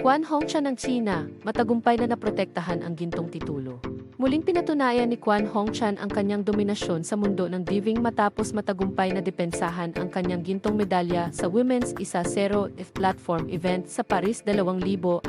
Kwan Hongchan ng China, matagumpay na naprotektahan ang gintong titulo. Muling pinatunayan ni Kwan Hongchan ang kanyang dominasyon sa mundo ng diving matapos matagumpay na depensahan ang kanyang gintong medalya sa Women's Isa-0 F platform event sa Paris 2024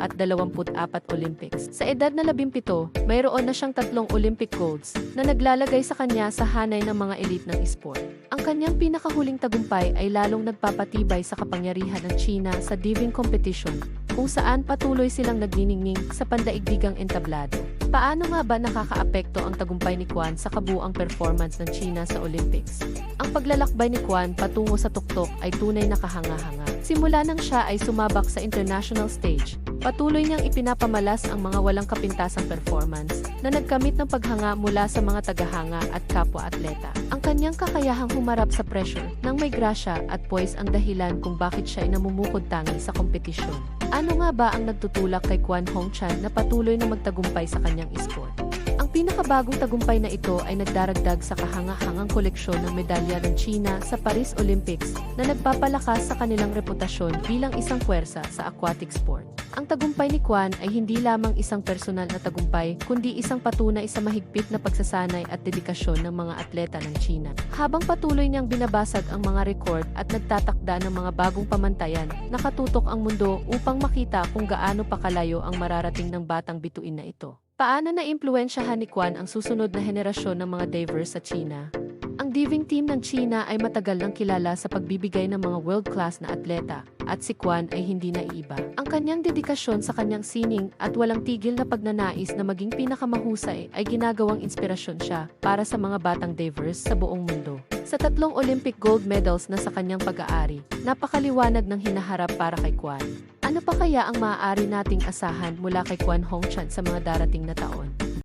Olympics. Sa edad na 17, mayroon na siyang tatlong Olympic golds na naglalagay sa kanya sa hanay ng mga elite ng esport. Ang kanyang pinakahuling tagumpay ay lalong nagpapatibay sa kapangyarihan ng China sa diving competition kung saan patuloy silang nagniningning sa pandaigdigang entablado. Paano nga ba nakakaapekto ang tagumpay ni Kwan sa kabuang performance ng China sa Olympics? Ang paglalakbay ni Kwan patungo sa tuktok ay tunay na kahanga-hanga. Simula nang siya ay sumabak sa international stage, patuloy niyang ipinapamalas ang mga walang kapintasang performance na nagkamit ng paghanga mula sa mga tagahanga at kapwa-atleta. Ang kanyang kakayahang humarap sa pressure ng may grasya at poise ang dahilan kung bakit siya ay namumukod tangi sa kompetisyon. Ano nga ba ang nagtutulak kay Kwan Hongchan na patuloy na magtagumpay sa kanyang esport? Ang pinakabagong tagumpay na ito ay nagdaragdag sa kahanga-hangang koleksyon ng medalya ng China sa Paris Olympics na nagpapalakas sa kanilang reputasyon bilang isang puwersa sa aquatic sport. Ang tagumpay ni Kwan ay hindi lamang isang personal na tagumpay, kundi isang patunay sa mahigpit na pagsasanay at dedikasyon ng mga atleta ng China. Habang patuloy niyang binabasag ang mga rekord at nagtatakda ng mga bagong pamantayan, nakatutok ang mundo upang makita kung gaano pa kalayo ang mararating ng batang bituin na ito. Paano na impluensyahan ni Kwan ang susunod na henerasyon ng mga divers sa China? Ang diving team ng China ay matagal nang kilala sa pagbibigay ng mga world-class na atleta, at si Kwan ay hindi naiiba. Ang kanyang dedikasyon sa kanyang sining at walang tigil na pagnanais na maging pinakamahusay ay ginagawang inspirasyon siya para sa mga batang divers sa buong mundo. Sa tatlong Olympic gold medals na sa kanyang pag-aari, napakaliwanag ng hinaharap para kay Kwan. Ano pa kaya ang maaari nating asahan mula kay Kwan Hongchan sa mga darating na taon?